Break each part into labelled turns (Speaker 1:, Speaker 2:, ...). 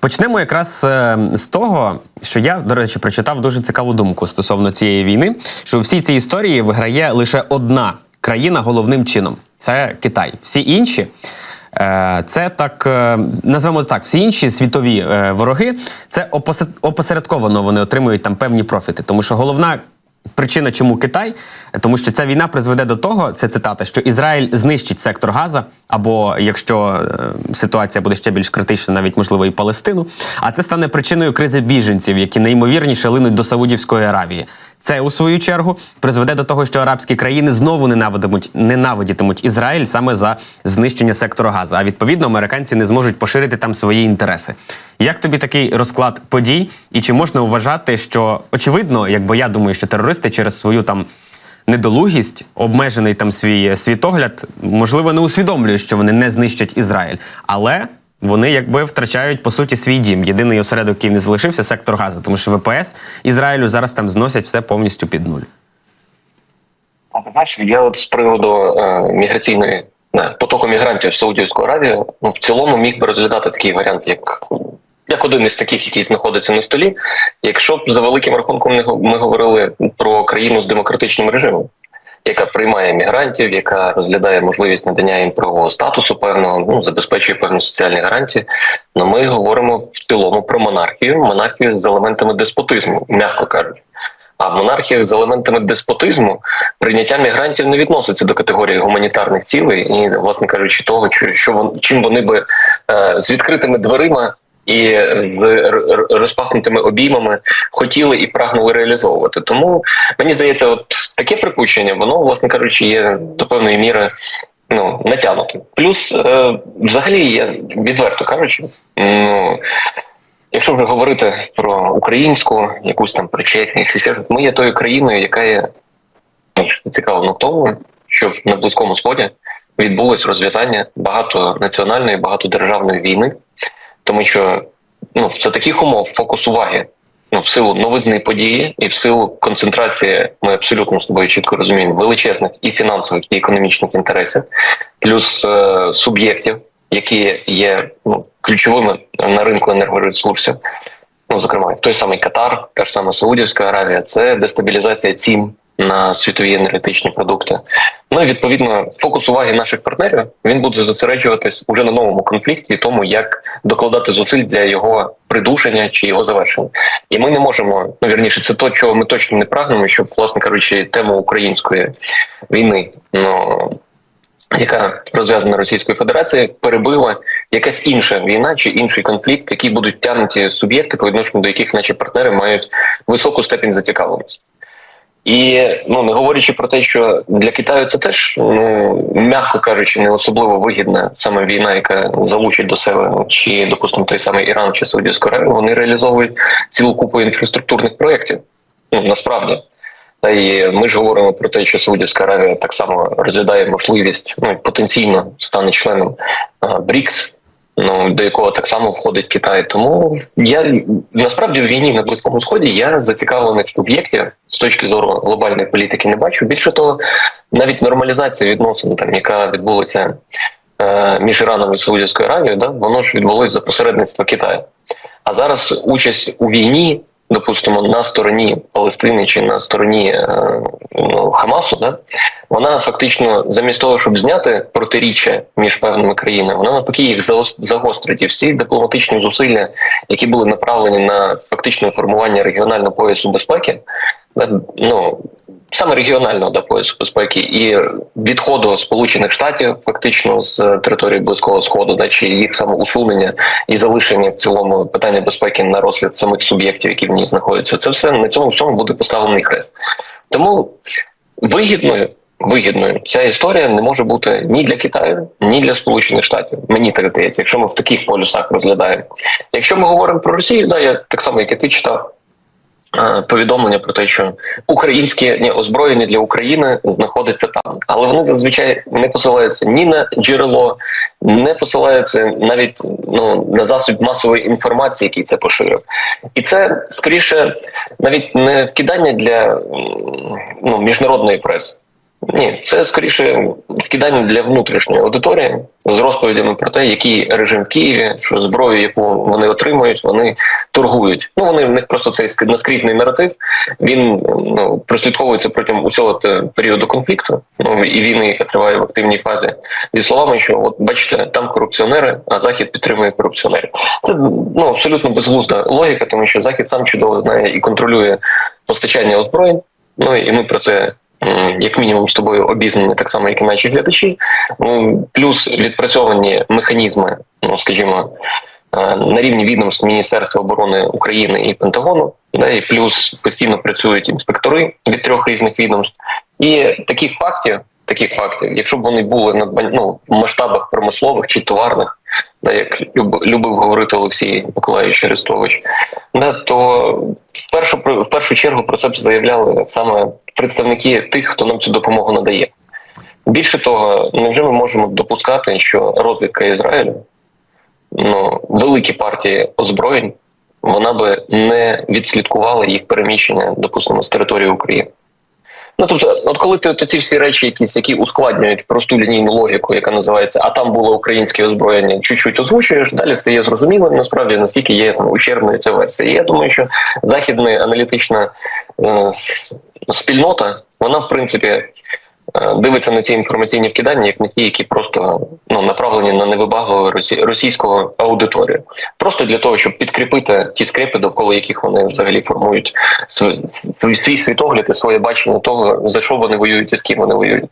Speaker 1: Почнемо якраз е, з того, що я, до речі, прочитав дуже цікаву думку стосовно цієї війни, що у всій цій історії виграє лише одна країна головним чином це Китай. Всі інші. е, Це так е, назвемо так, всі інші світові вороги, це опосередковано вони отримують там певні профіти. Тому що головна Причина, чому Китай, тому що ця війна призведе до того, це цитата, що Ізраїль знищить сектор Газа, або якщо е, ситуація буде ще більш критична, навіть можливо і Палестину. А це стане причиною кризи біженців, які найімовірніше линуть до Саудівської Аравії. Це у свою чергу призведе до того, що арабські країни знову ненавидимуть, ненавидітимуть Ізраїль саме за знищення сектору Газа. А відповідно, американці не зможуть поширити там свої інтереси. Як тобі такий розклад подій? І чи можна вважати, що очевидно, якби я думаю, що терористи через свою там недолугість, обмежений там свій світогляд, можливо, не усвідомлюють, що вони не знищать Ізраїль, але вони якби втрачають по суті свій дім. Єдиний осередок, який не залишився, сектор Газа, тому що ВПС Ізраїлю зараз там зносять все повністю під нуль.
Speaker 2: Знаєш, я от з приводу е, міграційної не, потоку мігрантів в Саудівську Аравію, ну в цілому міг би розглядати такий варіант, як, як один із таких, який знаходиться на столі. Якщо б за великим рахунком ми говорили про країну з демократичним режимом, яка приймає мігрантів, яка розглядає можливість надання їм правового статусу певного, ну забезпечує певні соціальні гарантії. Но ми говоримо в цілому про монархію, монархію з елементами деспотизму, м'яко кажучи. А в монархіях з елементами деспотизму прийняття мігрантів не відноситься до категорії гуманітарних цілей, і, власне кажучи, того, що що чим вони би е, з відкритими дверима і з р- розпахнутими обіймами хотіли і прагнули реалізовувати. Тому мені здається, от таке припущення, воно, власне кажучи, є до певної міри. Ну, натягнутим. Плюс, е, взагалі, я відверто кажучи, ну Якщо вже говорити про українську якусь там причетність, ще щось, ми є тою країною, яка є ну, цікаво на тому, що на близькому сході відбулось розв'язання багатонаціональної, багатодержавної війни, тому що ну за таких умов фокус уваги. Ну, в силу новизни події і в силу концентрації, ми абсолютно з тобою чітко розуміємо, величезних і фінансових, і економічних інтересів, плюс е, суб'єктів, які є ну, ключовими на ринку енергоресурсів. Ну, зокрема, той самий Катар, та ж сама Саудівська Аравія, це дестабілізація цін на світові енергетичні продукти. Ну і відповідно фокус уваги наших партнерів він буде зосереджуватись уже на новому конфлікті, і тому як докладати зусиль для його придушення чи його завершення. І ми не можемо, ну вірніше, це то, чого ми точно не прагнемо, щоб, власне кажучи, тему української війни, ну яка розв'язана Російською Федерацією, перебила якась інша війна чи інший конфлікт, які будуть тягнуті суб'єкти, по відношенню до яких наші партнери мають високу степінь зацікавленості. І ну не говорячи про те, що для Китаю це теж ну м'яко кажучи, не особливо вигідна саме війна, яка залучить до себе ну, чи, допустимо, той самий Іран чи Саудівську Аравію, вони реалізовують цілу купу інфраструктурних проєктів. Ну насправді. Та і ми ж говоримо про те, що Саудівська Аравія так само розглядає можливість ну потенційно стане членом БРІКС, ну до якого так само входить Китай. Тому я насправді в війні на близькому сході я зацікавлених суб'єктів з точки зору глобальної політики не бачу. Більше того, навіть нормалізація відносин, там яка відбулася е, між Іраном і Саудівською Аравією, да воно ж відбулось за посередництва Китаю. А зараз участь у війні допустимо, на стороні Палестини чи на стороні е, ну, Хамасу, да, вона фактично замість того, щоб зняти протиріччя між певними країнами, вона навпаки їх загострить. І всі дипломатичні зусилля, які були направлені на фактичне формування регіонального поясу безпеки, да, ну саме регіонального да, поясу безпеки і відходу Сполучених Штатів фактично з території близького сходу, да, чи їх самоусунення і залишення в цілому питання безпеки на розгляд самих суб'єктів, які в ній знаходяться. Це все на цьому всьому буде поставлений хрест. Тому вигідною. Вигідною ця історія не може бути ні для Китаю, ні для Сполучених Штатів. Мені так здається, якщо ми в таких полюсах розглядаємо. Якщо ми говоримо про Росію, да я так само, як і ти читав е, повідомлення про те, що українське озброєння для України знаходиться там, але вони зазвичай не посилаються ні на джерело, не посилаються навіть ну на засіб масової інформації, який це поширив, і це скоріше навіть не вкидання для ну, міжнародної преси. Ні, це скоріше вкидання для внутрішньої аудиторії з розповідями про те, який режим в Києві, що зброю, яку вони отримують, вони торгують. Ну вони в них просто цей ск- наскрізний наратив. Він ну прослідковується протягом усього періоду конфлікту. Ну і війни, яка триває в активній фазі, зі словами, що от бачите, там корупціонери, а захід підтримує корупціонерів. Це ну абсолютно безглузда логіка, тому що захід сам чудово знає і контролює постачання озброєнь. Ну і ми про це. М, Як мінімум з тобою обізнані, так само, як і наші глядачі. Ну, плюс відпрацьовані механізми, ну скажімо, е, на рівні відомств Міністерства оборони України і Пентагону, да, і плюс постійно працюють інспектори від трьох різних відомств. І таких фактів, таких фактів, якщо б вони були надбань, ну, масштабах промислових чи товарних, да, як любив говорити Олексій Миколаївич Арестович, да, то в першу в першу чергу про це б заявляли саме представники тих, хто нам цю допомогу надає. Більше того, невже ми можемо допускати, що розвідка Ізраїлю, ну великі партії озброєнь, вона би не відслідкувала їх переміщення, допустимо, з території України. Ну тобто, от коли ти ці всі речі, якісь які ускладнюють просту лінійну логіку, яка називається А там було українське озброєння, чуть-чуть озвучуєш, далі стає зрозумілим насправді наскільки є там ущербною ця версія. І я думаю, що західна аналітична е, спільнота, вона в принципі дивиться на ці інформаційні вкидання, як на ті, які просто ну направлені на невибагливу росі- російську аудиторію, просто для того, щоб підкріпити ті скрепи, довкола яких вони взагалі формують свій світогляд і своє бачення того, за що вони воюють і з ким вони воюють.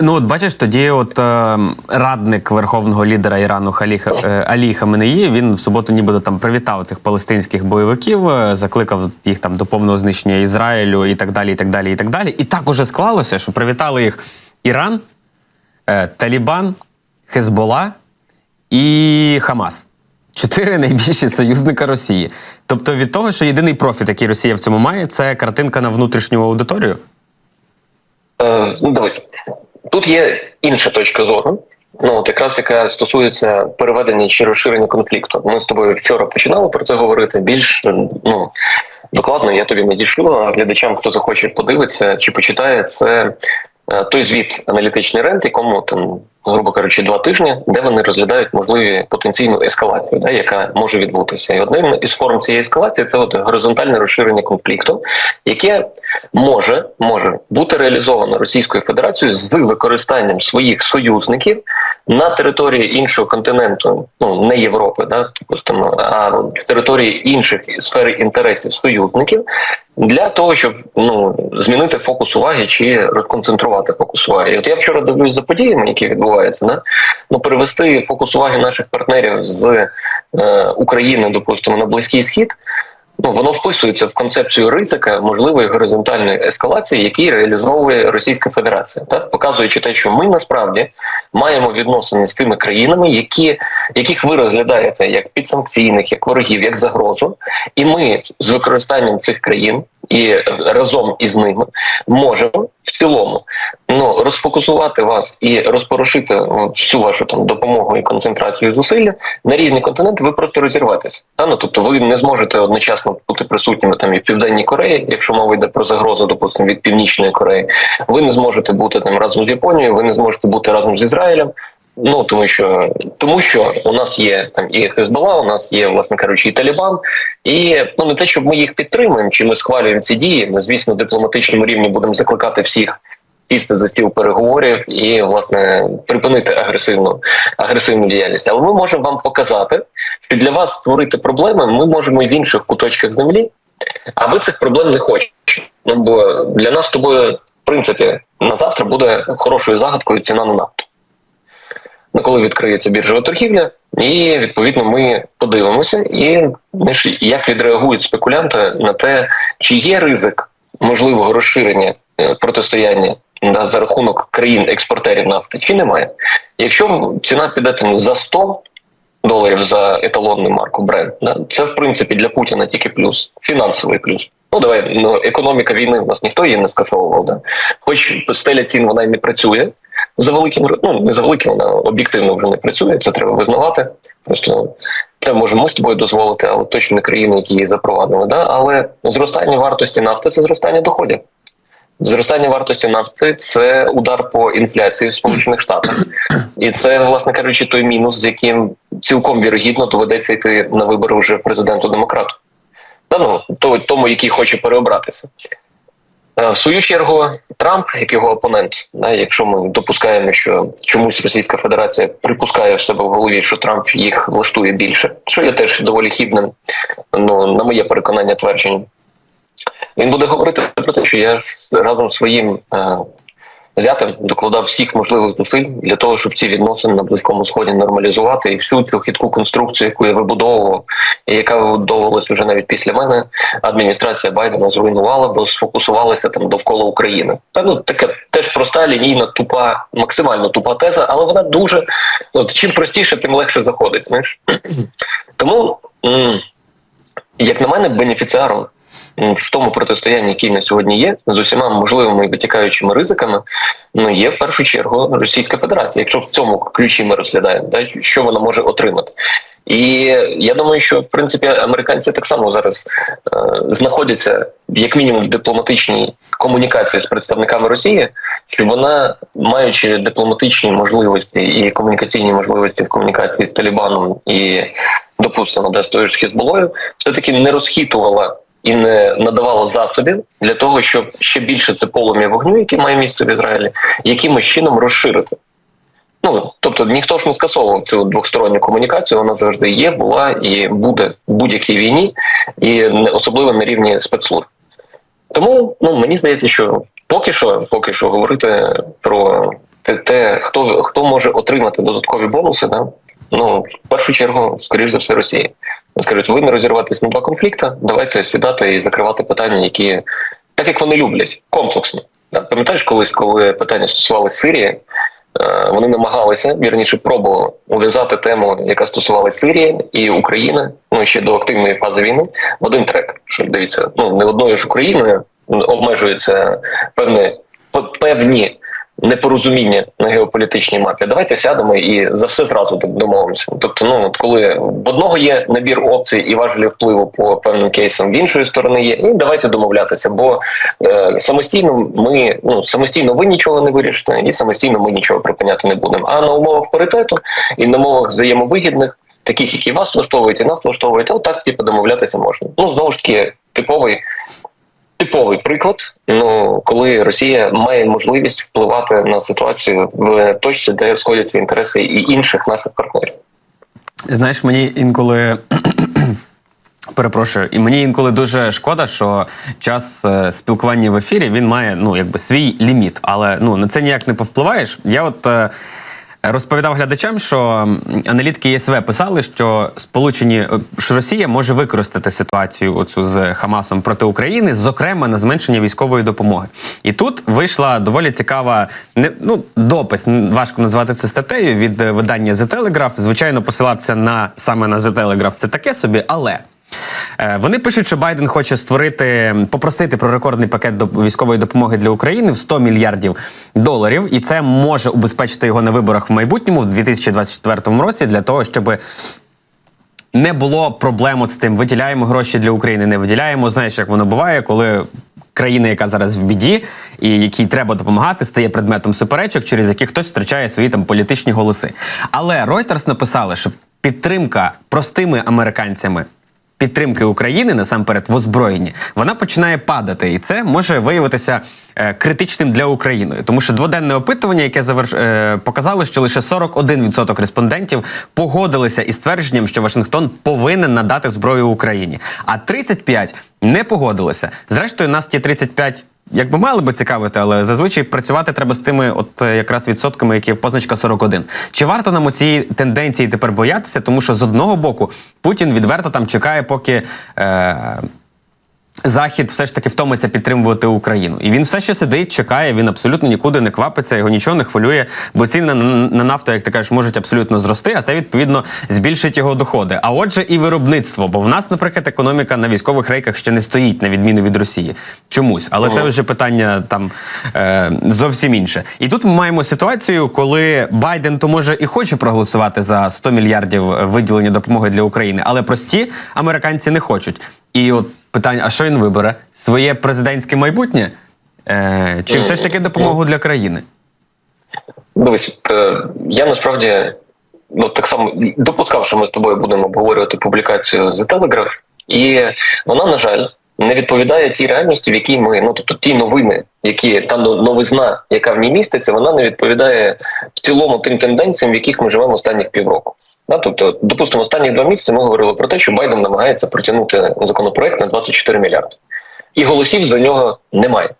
Speaker 1: Ну, от бачиш, тоді, от е, радник верховного лідера Ірану Халіха е, Алі Хаменеї, він в суботу нібито там привітав цих палестинських бойовиків, е, закликав їх там до повного знищення Ізраїлю і так далі, і так далі, і так далі. І так уже склалося, що привітали їх Іран, е, Талібан, Хезбола і Хамас. Чотири найбільші союзника Росії. Тобто від того, що єдиний профіт, який Росія в цьому має, це картинка на внутрішню аудиторію.
Speaker 2: Е, ну, дивись, тут є інша точка зору. Ну, от якраз яка стосується переведення чи розширення конфлікту. Ми з тобою вчора починали про це говорити. Більш ну докладно я тобі надішлю. А глядачам, хто захоче подивитися чи почитає, це той звіт аналітичний рент, якому там, грубо кажучи, два тижні, де вони розглядають можливі потенційну ескалацію, да, яка може відбутися. І одним із форм цієї ескалації це от горизонтальне розширення конфлікту, яке може, може бути реалізовано Російською Федерацією з використанням своїх союзників на території іншого континенту, ну не Європи, да, допустимо, а території інших сфер інтересів союзників, для того, щоб ну змінити фокус уваги чи розконцентрувати фокус уваги. І от я вчора дивлюсь за подіями, які відбуваються, да? ну перевести фокус уваги наших партнерів з е, України, допустимо, на близький схід. Ну, воно вписується в концепцію ризика можливої горизонтальної ескалації, який реалізовує Російська Федерація, так? Показуючи те, що ми насправді маємо відносини з тими країнами, які яких ви розглядаєте як підсанкційних, як ворогів, як загрозу, і ми з використанням цих країн і разом із ними можемо в цілому ну розфокусувати вас і розпорошити всю вашу там допомогу і концентрацію зусилля на різні континенти. Ви просто розірветеся. Та? Ну тобто, ви не зможете одночасно бути присутніми там і в південній Кореї, якщо мова йде про загрозу, допустимо, від північної Кореї. Ви не зможете бути там разом з Японією, ви не зможете бути разом з Ізраїлем. Ну тому що тому, що у нас є там і Хезбола, у нас є, власне кажучи, і Талібан, і ну не те, щоб ми їх підтримуємо, чи ми схвалюємо ці дії. Ми, звісно, дипломатичному рівні будемо закликати всіх сісти за стіл переговорів і власне припинити агресивну агресивну діяльність. Але ми можемо вам показати, що для вас створити проблеми ми можемо і в інших куточках землі, а ви цих проблем не хочете. Ну бо для нас тобою, в принципі, на завтра буде хорошою загадкою ціна на нафту. Ну, коли відкриється біржова торгівля, і відповідно ми подивимося, і як відреагують спекулянти на те, чи є ризик можливого розширення е, протистояння да, за рахунок країн-експортерів нафти, чи немає. Якщо ціна піде там за 100 доларів за еталонну марку Brent, да, це в принципі для Путіна тільки плюс, фінансовий плюс. Ну давай ну економіка війни в нас ніхто її не скасовував. Да. Хоч стеля цін вона й не працює за великим ну не за великим, вона об'єктивно вже не працює. Це треба визнавати. Просто це можемо з тобою дозволити, але точно не країни, які її запровадили. Да? Але зростання вартості нафти це зростання доходів. Зростання вартості нафти це удар по інфляції в Сполучених Штатах, і це, власне кажучи, той мінус, з яким цілком вірогідно доведеться йти на вибори вже президенту демократу. Ну тому, який хоче переобратися. Е, В свою чергу, Трамп, як його опонент, да, якщо ми допускаємо, що чомусь Російська Федерація припускає в себе в голові, що Трамп їх влаштує більше, що є теж доволі хібним, ну на моє переконання, твердженням. Він буде говорити про те, що я разом з своїм зятем докладав всіх можливих зусиль для того, щоб ці відносини на близькому сході нормалізувати і всю цю хитку конструкцію, яку я вибудовував, і яка вибудовувалась вже навіть після мене, адміністрація Байдена зруйнувала, бо сфокусувалася там довкола України. Та ну таке теж проста лінійна, тупа, максимально тупа теза, але вона дуже от, чим простіше, тим легше заходить. Знаєш, тому. як на мене, бенефіціаром в тому протистоянні, яке на сьогодні є, з усіма можливими витікаючими ризиками, ну є в першу чергу Російська Федерація. Якщо в цьому ключі ми розглядаємо, да, що вона може отримати. І я думаю, що в принципі американці так само зараз е, знаходяться як мінімум в дипломатичній комунікації з представниками Росії, що вона, маючи дипломатичні можливості і комунікаційні можливості в комунікації з Талібаном і допустимо, де з тою ж Хізболою, все таки не розхитувала і не надавала засобів для того, щоб ще більше це полум'я вогню, яке має місце в Ізраїлі, якимось чином розширити. Ну тобто ніхто ж не скасовував цю двосторонню комунікацію. Вона завжди є, була і буде в будь-якій війні, і особливо на рівні спецслужб. Тому ну мені здається, що поки що, поки що говорити про те, те хто хто може отримати додаткові бонуси, да? ну в першу чергу, скоріш за все, Росія. Скажуть, ви не розірватися на два конфлікти, давайте сідати і закривати питання, які так як вони люблять, комплексно. Пам'ятаєш, колись, коли питання стосувалося Сирії, е, вони намагалися вірніше пробували ув'язати тему, яка стосувалася Сирії і України, ну ще до активної фази війни, в один трек. Що дивіться, ну не одною ж Україною обмежуються певні певні непорозуміння на геополітичній мапі. Давайте сядемо і за все зразу домовимося. Тобто, ну от коли в одного є набір опцій і важелі впливу по певним кейсам, в іншої сторони є, і давайте домовлятися. Бо е, самостійно ми ну самостійно ви нічого не вирішите, і самостійно ми нічого припиняти не будемо. А на умовах паритету і на умовах взаємовигідних. Таких, які вас влаштовують і нас влаштовують, отак типу домовлятися можна. Ну знову ж таки, типовий типовий приклад. Ну коли Росія має можливість впливати на ситуацію в точці, де сходяться інтереси і інших наших партнерів.
Speaker 1: Знаєш, мені інколи. Перепрошую, і мені інколи дуже шкода, що час е, спілкування в ефірі він має ну якби свій ліміт, але ну на це ніяк не повпливаєш. Я от е, розповідав глядачам, що аналітики ЄСВ писали, що сполучені е, що Росія може використати ситуацію оцю з Хамасом проти України, зокрема на зменшення військової допомоги. І тут вийшла доволі цікава не ну допис. Важко назвати це статтею від е, видання The Telegraph. Звичайно, посилатися на саме на The Telegraph це таке собі, але. Е, Вони пишуть, що Байден хоче створити, попросити про рекордний пакет військової допомоги для України в 100 мільярдів доларів, і це може убезпечити його на виборах в майбутньому в 2024 році для того, щоб не було проблем з тим, виділяємо гроші для України, не виділяємо. Знаєш, як воно буває, коли країна, яка зараз в біді, і якій треба допомагати, стає предметом суперечок, через які хтось втрачає свої там політичні голоси. Але Reuters написали, що підтримка простими американцями. Підтримки України насамперед в озброєнні вона починає падати, і це може виявитися е, критичним для України, тому що дводенне опитування, яке заверш... е, показало, що лише 41% респондентів погодилися із твердженням, що Вашингтон повинен надати зброю Україні, а 35% не погодилися. Зрештою, нас ті 35 Якби мали би цікавити, але зазвичай працювати треба з тими, от е, якраз відсотками, які позначка 41. Чи варто нам у цієї тенденції тепер боятися? Тому що з одного боку Путін відверто там чекає, поки. Е- Захід все ж таки втомиться підтримувати Україну, і він все ще сидить, чекає. Він абсолютно нікуди не квапиться, його нічого не хвилює, бо ціни на, на нафту, як ти кажеш, можуть абсолютно зрости, а це відповідно збільшить його доходи. А отже, і виробництво. Бо в нас, наприклад, економіка на військових рейках ще не стоїть на відміну від Росії. Чомусь, але це вже питання там е, зовсім інше. І тут ми маємо ситуацію, коли Байден то може і хоче проголосувати за 100 мільярдів виділення допомоги для України, але прості американці не хочуть. І от питання: а що він вибере? Своє президентське майбутнє? Е, чи все ж таки допомогу для країни?
Speaker 2: Дивись, е, я насправді ну, так само допускав, що ми з тобою будемо обговорювати публікацію The Telegraph, і вона, на жаль, не відповідає тій реальності, в якій ми, ну тобто ті новини, які та новизна, яка в ній міститься, вона не відповідає в цілому тим тенденціям, в яких ми живемо останніх півроку. Да, тобто, допустимо, останні два місяці ми говорили про те, що Байден намагається протягнути законопроект на 24 мільярди, і голосів за нього немає.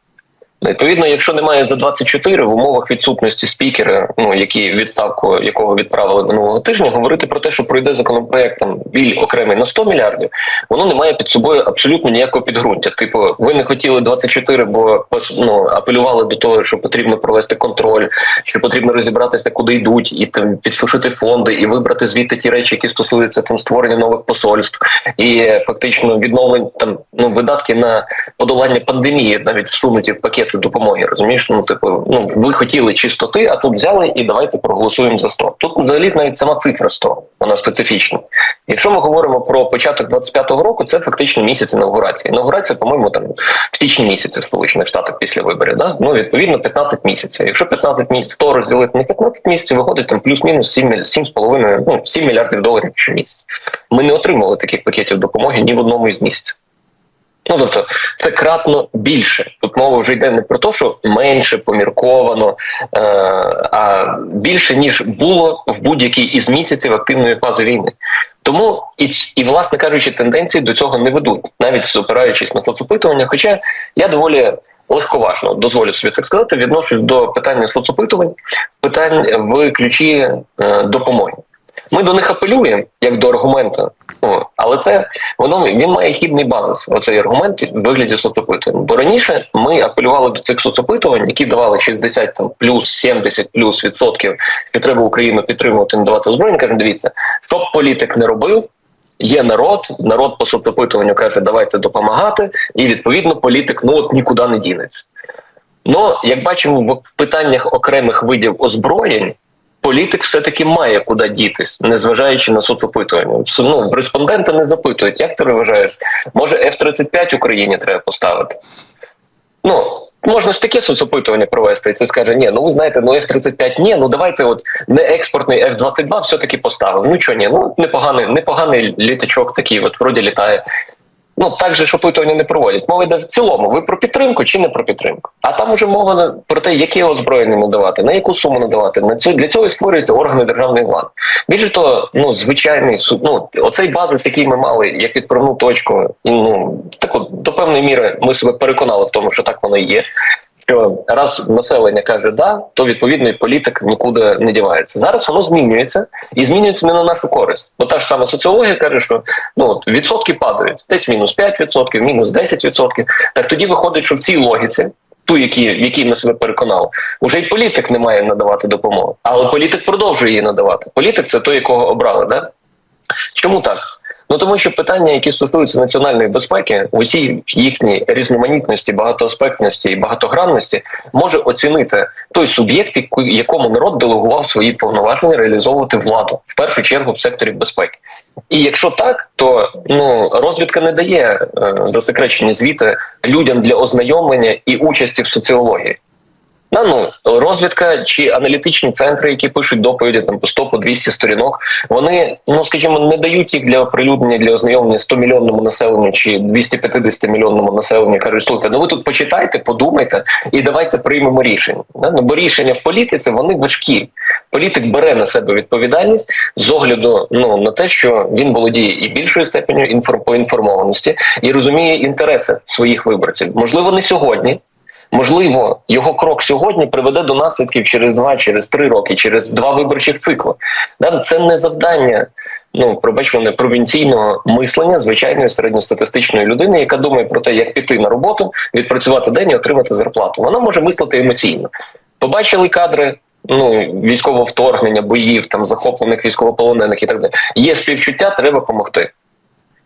Speaker 2: Відповідно, якщо немає за 24 в умовах відсутності спікера, ну які відставку якого відправили минулого тижня, говорити про те, що пройде законопроект там біль окремий на 100 мільярдів, воно не має під собою абсолютно ніякого підґрунтя. Типу, ви не хотіли 24, бо ну, апелювали до того, що потрібно провести контроль, що потрібно розібратися, куди йдуть, і там підсушити фонди, і вибрати звідти ті речі, які стосуються там створення нових посольств, і фактично відновлень там ну видатки на подолання пандемії, навіть всунуті в пакети допомоги. Розумієш, ну типу, ну ви хотіли чистоти, а тут взяли і давайте проголосуємо за 100. Тут взагалі навіть сама цифра 100, вона специфічна. Якщо ми говоримо про початок 25-го року, це фактично місяць інаугурації. Інаугурація, по-моєму, там в січні місяці в Сполучених Штатах після виборів. Да? Ну відповідно 15 місяців. Якщо 15 місяців, то розділити на 15 місяців, виходить там плюс-мінус 7, міль- 7,5, ну 7 мільярдів доларів щомісяця. Ми не отримали таких пакетів допомоги ні в одному із місяців. Ну тобто це кратно більше. Тут мова вже йде не про те, що менше помірковано, е, а більше ніж було в будь-який із місяців активної фази війни. Тому і, і власне кажучи, тенденції до цього не ведуть, навіть опираючись на соцопитування. Хоча я доволі легковажно дозволю собі так сказати, відношусь до питання соцопитувань, питань в ключі е, допомоги. Ми до них апелюємо як до аргументу, О, але це воно він має хідний баланс. Оцей аргумент в вигляді соцопитувань. Бо раніше ми апелювали до цих соцопитувань, які давали 60 там плюс 70 плюс відсотків, що треба Україну підтримувати, надавати озброєння. Кажемо, дивіться, щоб політик не робив. Є народ, народ по соцопитуванню каже, давайте допомагати, і відповідно політик ну от нікуди не дінеться. Ну, як бачимо, в питаннях окремих видів озброєнь політик все-таки має куди дітись, незважаючи на соцопитування. Ну, респондента не запитують, як ти вважаєш, може F-35 Україні треба поставити? Ну, можна ж таке соцопитування провести, і це скаже, ні, ну ви знаєте, ну F-35 ні, ну давайте от не експортний F-22 все-таки поставимо. Ну чого ні, ну непоганий, непоганий літачок такий, от вроді літає. Ну так же ж опитування не проводять. Мова йде в цілому. Ви про підтримку чи не про підтримку? А там уже мова про те, яке озброєння надавати, на яку суму надавати. На цю для цього і створюються органи державної влади. Більше того, ну звичайний суд, ну оцей базис, який ми мали, як відправну точку, і ну так от до певної міри ми себе переконали в тому, що так воно і є. Що раз населення каже да, то відповідно і політик нікуди не дівається. Зараз воно змінюється і змінюється не на нашу користь. Бо та ж сама соціологія каже, що ну от відсотки падають, десь мінус 5%, мінус 10%. Так тоді виходить, що в цій логіці, ту, які, в якій ми себе переконали, уже й політик не має надавати допомогу. Але політик продовжує її надавати. Політик це той, якого обрали, да? Чому так? Ну тому що питання, які стосуються національної безпеки, в усій їхній різноманітності, багатоаспектності і багатогранності, може оцінити той суб'єкт, якому народ делегував свої повноваження реалізовувати владу в першу чергу в секторі безпеки. І якщо так, то ну розвідка не дає е, засекречені звіти людям для ознайомлення і участі в соціології. На ну розвідка чи аналітичні центри, які пишуть доповіді там по 100 по 200 сторінок, вони ну скажімо, не дають їх для оприлюднення для ознайомлення 100 мільйонному населенню чи 250 мільйонному населенню. кажуть, слухайте, ну ви тут почитайте, подумайте і давайте приймемо рішення. Да? Ну, бо рішення в політиці вони важкі. Політик бере на себе відповідальність з огляду ну на те, що він володіє і більшою степеню інфор- поінформованості і розуміє інтереси своїх виборців. Можливо, не сьогодні. Можливо, його крок сьогодні приведе до наслідків через два, через три роки, через два виборчих цикли. Це не завдання. Ну, пробач мене провінційного мислення звичайної середньостатистичної людини, яка думає про те, як піти на роботу, відпрацювати день і отримати зарплату. Вона може мислити емоційно. Побачили кадри ну, військового вторгнення, боїв, там захоплених військовополонених і так далі. Є співчуття, треба допомогти.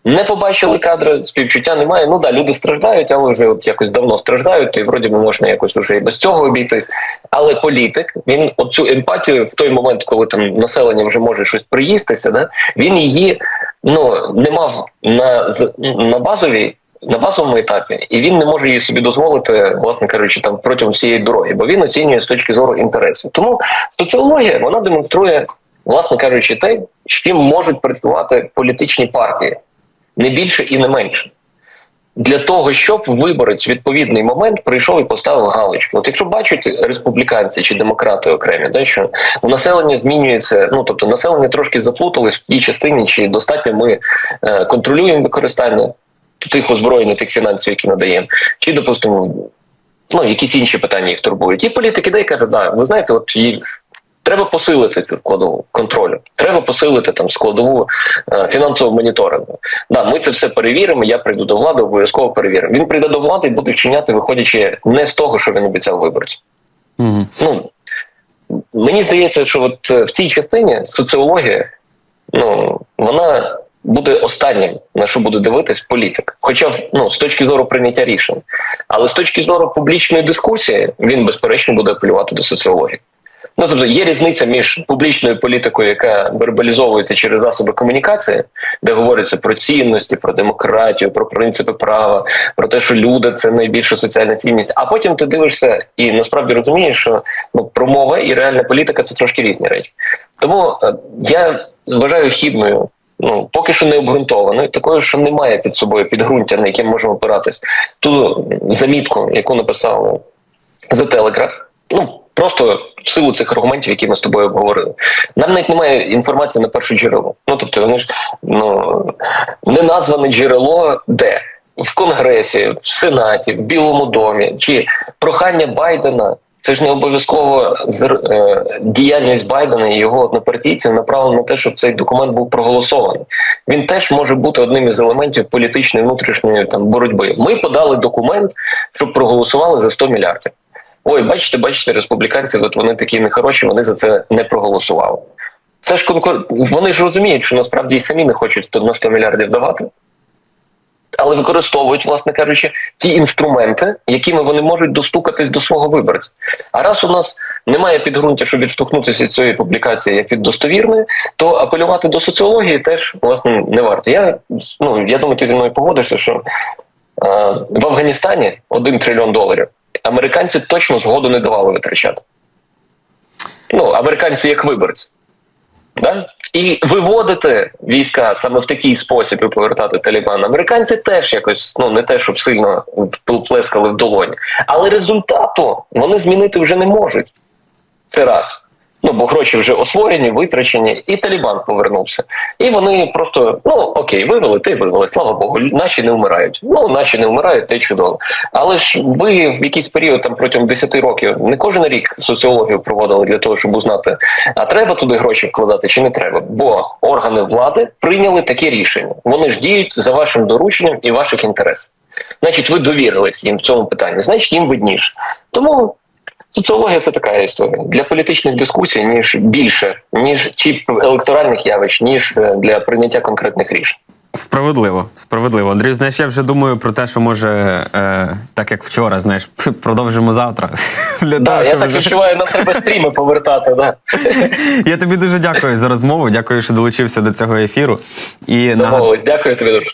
Speaker 2: Не побачили кадри, співчуття немає. Ну да, люди страждають, але вже от якось давно страждають, і вроді би можна якось уже і без цього обійтись. Але політик він оцю емпатію в той момент, коли там населення вже може щось приїстися, да він її ну не мав на на базовій на базовому етапі, і він не може її собі дозволити, власне кажучи, там протягом всієї дороги, бо він оцінює з точки зору інтересів. Тому соціологія вона демонструє, власне кажучи, те, з чим можуть працювати політичні партії, не більше і не менше. Для того щоб виборець відповідний момент прийшов і поставив галочку. От якщо бачать республіканці чи демократи окремі, да, що у населення змінюється, ну тобто населення трошки заплутались в тій частині, чи достатньо ми е, контролюємо використання тих озброєнь, тих фінансів, які надаємо, чи допустимо, ну якісь інші питання їх турбують. І політики де й кажуть, да, ви знаєте, от треба посилити цю складову контролю, треба посилити там складову е, фінансового моніторингу. Да, ми це все перевіримо. Я прийду до влади, обов'язково перевіримо. Він прийде до влади і буде вчиняти, виходячи не з того, що він обіцяв виборцям.
Speaker 1: Угу.
Speaker 2: Ну мені здається, що от е, в цій частині соціологія, ну вона буде останнім, на що буде дивитись політик. Хоча ну, з точки зору прийняття рішень, але з точки зору публічної дискусії він безперечно буде апелювати до соціології. Ну тобто є різниця між публічною політикою, яка вербалізовується через засоби комунікації, де говориться про цінності, про демократію, про принципи права, про те, що люди це найбільша соціальна цінність. А потім ти дивишся і насправді розумієш, що ну промова і реальна політика це трошки різні речі. Тому е, я вважаю хібною. Ну, поки що не обґрунтованою, такою, що немає під собою підґрунтя, на яке можемо опиратись. Ту замітку, яку написали за телеграф, ну просто в силу цих аргументів, які ми з тобою обговорили. Нам навіть немає інформації на перше джерело. Ну тобто, вони ж ну не назване джерело де. В Конгресі, в Сенаті, в Білому домі чи прохання Байдена. Це ж не обов'язково е, діяльність Байдена і його однопартійців направлена на те, щоб цей документ був проголосований. Він теж може бути одним із елементів політичної внутрішньої там боротьби. Ми подали документ, щоб проголосували за 100 мільярдів. Ой, бачите, бачите, республіканці, от вони такі нехороші, вони за це не проголосували. Це ж конкур... Вони ж розуміють, що насправді і самі не хочуть на 100 мільярдів давати, але використовують, власне кажучи, ті інструменти, якими вони можуть достукатись до свого виборця. А раз у нас немає підґрунтя, щоб відштовхнутися від цієї публікації як від достовірної, то апелювати до соціології теж власне не варто. Я ну я думаю, ти зі мною погодишся, що е, в Афганістані 1 трильйон доларів американці точно згоду не давали витрачати. Ну, американці як виборці. Да? І виводити війська саме в такий спосіб і повертати Талібан. Американці теж якось ну не те, щоб сильно плескали в долоні, але результату вони змінити вже не можуть. Це раз. Ну бо гроші вже освоєні, витрачені, і Талібан повернувся. І вони просто ну окей, вивели, ти вивели, слава Богу, наші не вмирають. Ну наші не вмирають, те чудово. Але ж ви в якийсь період там протягом 10 років не кожен рік соціологію проводили для того, щоб узнати, а треба туди гроші вкладати чи не треба. Бо органи влади прийняли таке рішення. Вони ж діють за вашим дорученням і ваших інтересів. Значить, ви довірились їм в цьому питанні, значить їм видніше. Тому. Соціологія це така історія для політичних дискусій, ніж більше, ніж чи електоральних явищ, ніж е, для прийняття конкретних рішень.
Speaker 1: Справедливо, справедливо. Андрію, знаєш, я вже думаю про те, що може, е, так як вчора, знаєш, продовжимо завтра. Для
Speaker 2: Да,
Speaker 1: того,
Speaker 2: я так
Speaker 1: вже-
Speaker 2: відчуваю, на себе стріми повертати. Да.
Speaker 1: Я тобі дуже дякую за розмову. Дякую, що долучився до цього ефіру. І нагад...
Speaker 2: Домовились. Дякую тобі дуже.